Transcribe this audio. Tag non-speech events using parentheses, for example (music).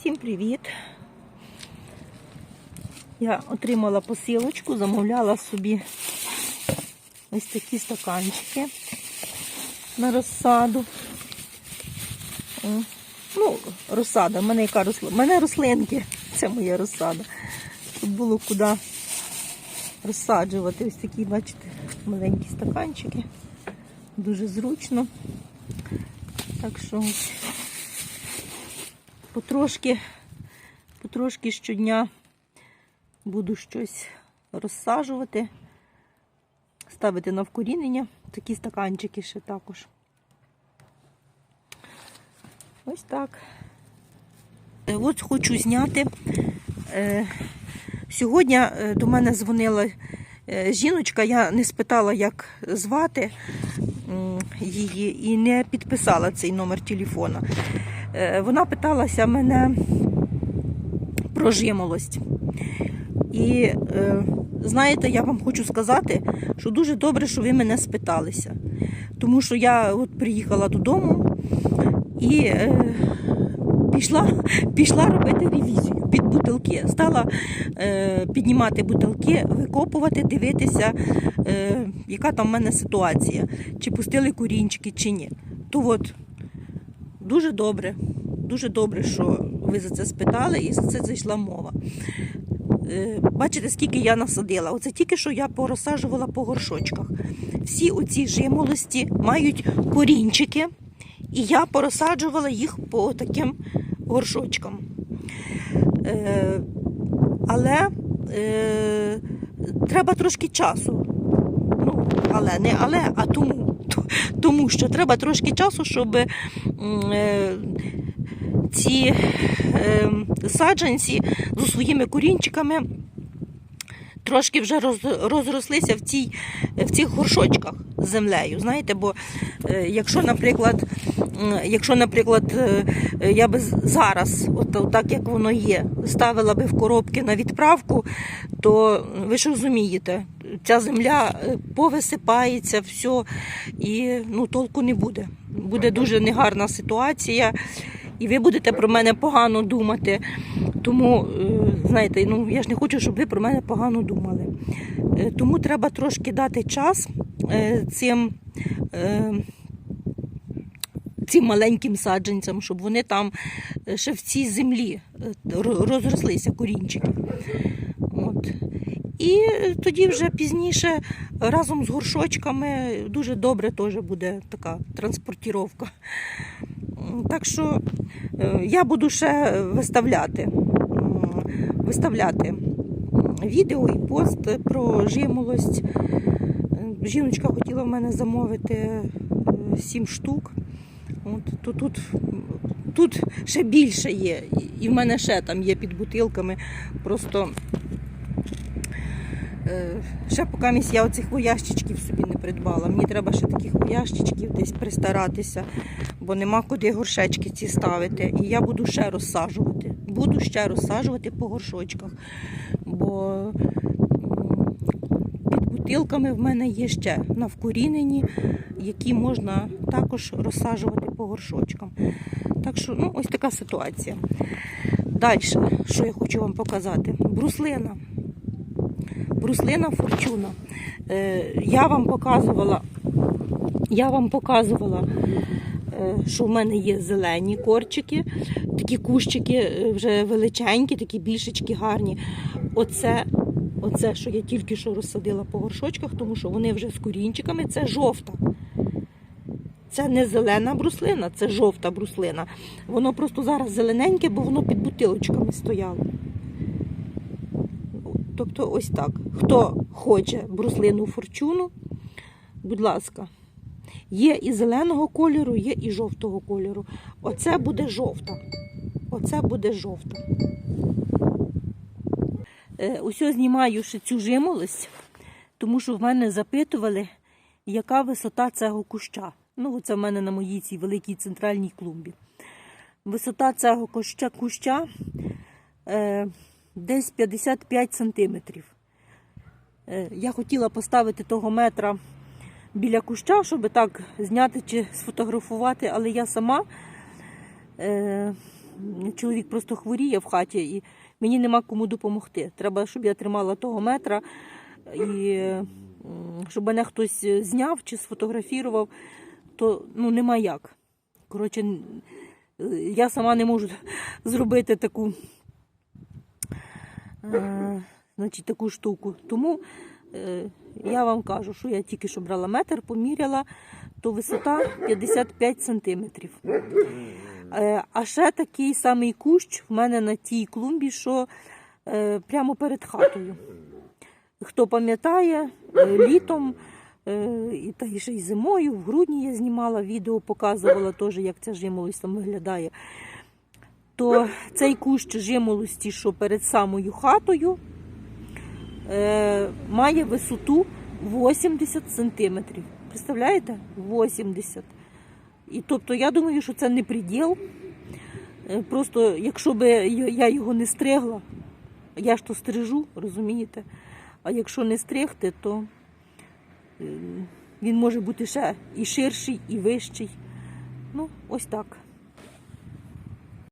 Всім привіт! Я отримала посилочку, замовляла собі ось такі стаканчики на розсаду. Ну, розсада, в мене яка росла. У мене рослинки, це моя розсада. Тут було куди розсаджувати. Ось такі, бачите, маленькі стаканчики. Дуже зручно. Так що ось потрошки, потрошки щодня буду щось розсаджувати, ставити на вкорінення. Такі стаканчики ще також. Ось так. Е, От хочу зняти. Е, Сьогодні е, до мене дзвонила жіночка, я не спитала, як звати її, і не підписала цей номер телефона. Е, Вона питалася мене про жимолость. І е, знаєте, я вам хочу сказати, що дуже добре, що ви мене спиталися. Тому що я от приїхала додому і е, пішла, (laughs) пішла робити ревізію під бутилки. Стала е, піднімати бутилки, викопувати, дивитися, е, яка там в мене ситуація, чи пустили корінчики, чи ні. То от дуже добре, дуже добре, що ви за це спитали, і за це зайшла мова. Е, Бачите, скільки я насадила. Оце тільки що я порозсаджувала по горшочках. Всі оці жимолості мають корінчики, і я порозсаджувала їх по таким горшочкам. Е, але е, треба трошки часу. Ну, але не але, а тому. Тому що треба трошки часу, щоб е, ці е, саджанці зі своїми корінчиками трошки вже роз, розрослися в, цій, в цих горшочках з землею. Знаєте, бо е, якщо, наприклад, якщо, наприклад, е, я би зараз, от, от так як воно є, ставила би в коробки на відправку, то ви ж розумієте, ця земля е, повисипається, все, і ну, толку не буде. Буде дуже негарна ситуація, і ви будете про мене погано думати. Тому, е, знаєте, ну я ж не хочу, щоб ви про мене погано думали. Е, Тому треба трошки дати час е, цим. Цим маленьким саджанцям, щоб вони там е, ще в цій землі е, розрослися корінчики. От. І тоді вже пізніше разом з горшочками дуже добре теж буде така транспортіровка. Так що е, я буду ще виставляти, виставляти відео і пост про жимолость. Жіночка хотіла в мене замовити 7 штук. От, то тут, тут ще більше є, і в мене ще там є під бутилками. Просто Е, Ще поки я оцих воящичків собі не придбала. Мені треба ще таких воящичків десь пристаратися, бо нема куди горшечки ці ставити. І я буду ще розсаджувати. Буду ще розсаджувати по горшочках. Бо під бутилками в мене є ще на вкорінені, які можна також розсаджувати по горшочкам. Так що, ну, ось така ситуація. Далі, що я хочу вам показати? Бруслина. Бруслина Форчуна. Е, Я вам показувала, я вам показувала, е, що в мене є зелені корчики, такі кущики е, вже величенькі, такі більшечки гарні. Оце, оце, що я тільки що розсадила по горшочках, тому що вони вже з корінчиками, це жовта. Це не зелена бруслина, це жовта бруслина. Воно просто зараз зелененьке, бо воно під бутилочками стояло. Тобто ось так. Хто хоче бруслину форчуну, будь ласка, є і зеленого кольору, є і жовтого кольору. Оце буде жовта. Оце буде жовта. Е, Усьо знімаю ще цю жимолость, тому що в мене запитували, яка висота цього куща. Ну, це в мене на моїй цій великій центральній клумбі. Висота цього куща, куща е, десь 55 сантиметрів. Е, Я хотіла поставити того метра біля куща, щоб так зняти чи сфотографувати, але я сама е, чоловік просто хворіє в хаті, і мені нема кому допомогти. Треба, щоб я тримала того метра, і щоб мене хтось зняв чи сфотографував, то ну, нема як. Коротше, е, я сама не можу (laughs) зробити таку, е, значить, таку штуку. Тому е, я вам кажу, що я тільки що брала метр, поміряла, то висота 55 сантиметрів. Е, А ще такий самий кущ в мене на тій клумбі, що е, прямо перед хатою. Хто пам'ятає, е, літом і та ще й зимою, в грудні я знімала відео, показувала теж, як ця жимолость там виглядає. То цей кущ жимолості, що перед самою хатою, е, має висоту 80 сантиметрів. Представляєте? 80. І тобто я думаю, що це не приділ. Е, Просто якщо би я його не стригла, я ж то стрижу, розумієте? А якщо не стригти, то е, він може бути ще і ширший, і вищий. Ну, ось так.